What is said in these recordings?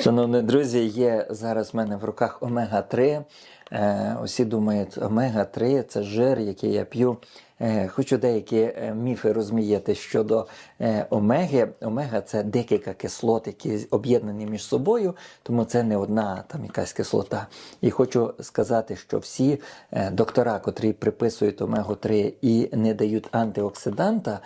Шановні друзі, є зараз в мене в руках омега-3. Е, усі думають, омега-3 це жир, який я п'ю. Е, хочу деякі е, міфи розміяти щодо омеги. Омега це декілька кислот, які об'єднані між собою, тому це не одна там якась кислота. І хочу сказати, що всі доктора, котрі приписують омегу-3 і не дають антиоксиданта,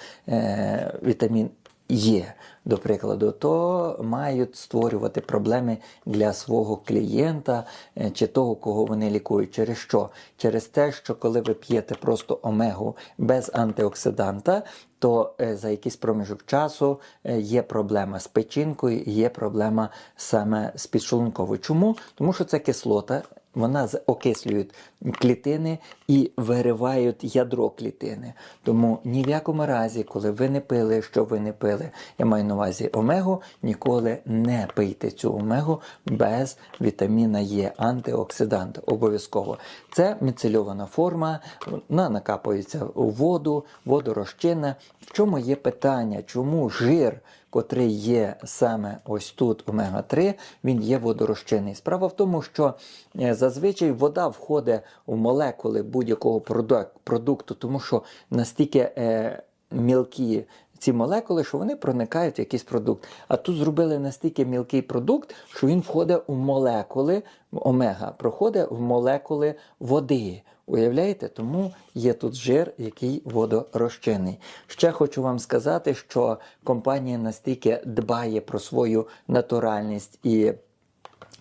вітамін є, до прикладу, то мають створювати проблеми для свого клієнта е, чи того, кого вони лікують. Через що? Через те, що коли ви п'єте просто омегу без антиоксиданта, то е, за якийсь проміжок часу е, є проблема з печінкою, є проблема саме з підшлунковою. Чому? Тому що це кислота. Вона окислює клітини і виривають ядро клітини. Тому ні в якому разі, коли ви не пили, що ви не пили, я маю на увазі омегу, ніколи не пийте цю омегу без вітаміна Е, антиоксидант. Обов'язково. Це міцельована форма, вона накапується у воду, водорозчинна. В чому є питання? Чому жир? Котрий є саме ось тут омега-3, він є водорозчинний. Справа в тому, що е, зазвичай вода входить в молекули будь-якого продукту, тому що настільки е, мілкі ці молекули, що вони проникають в якийсь продукт. А тут зробили настільки мілкий продукт, що він входить у молекули омега, проходить в молекули води. Уявляєте? Тому є тут жир, який водорозчинний. Ще хочу вам сказати, що компанія настільки дбає про свою натуральність і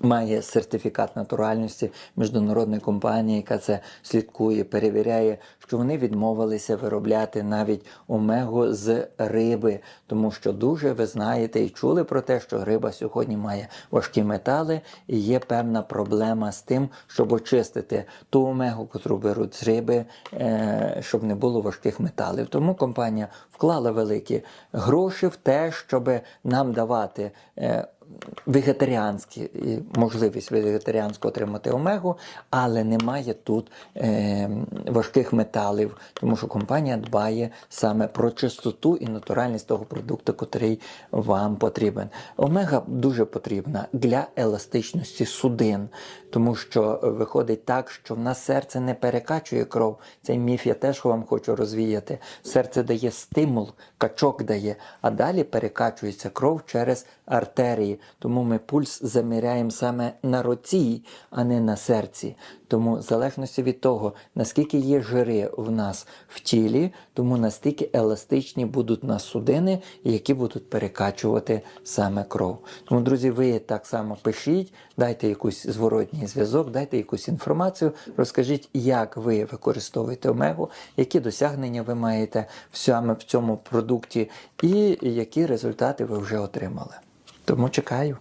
має сертифікат натуральності міжнародної компанії, яка це слідкує, перевіряє, що вони відмовилися виробляти навіть омегу з риби, тому що дуже ви знаєте і чули про те, що риба сьогодні має важкі метали, і є певна проблема з тим, щоб очистити ту омегу, яку беруть з риби, е, щоб не було важких металів. Тому компанія вклала великі гроші в те, щоб нам давати. Вегетаріанські і можливість вегетаріанську отримати омегу, але немає тут е, важких металів, тому що компанія дбає саме про чистоту і натуральність того продукту, який вам потрібен. Омега дуже потрібна для еластичності судин, тому що виходить так, що в нас серце не перекачує кров. Цей міф я теж вам хочу розвіяти. Серце дає стимул, качок дає, а далі перекачується кров через артерії. Тому ми пульс заміряємо саме на руці, а не на серці. Тому, в залежності від того, наскільки є жири в нас в тілі, тому настільки еластичні будуть нас судини, які будуть перекачувати саме кров. Тому, друзі, ви так само пишіть, дайте якийсь зворотній зв'язок, дайте якусь інформацію, розкажіть, як ви використовуєте омегу, які досягнення ви маєте в цьому продукті, і які результати ви вже отримали. Тому чекаю.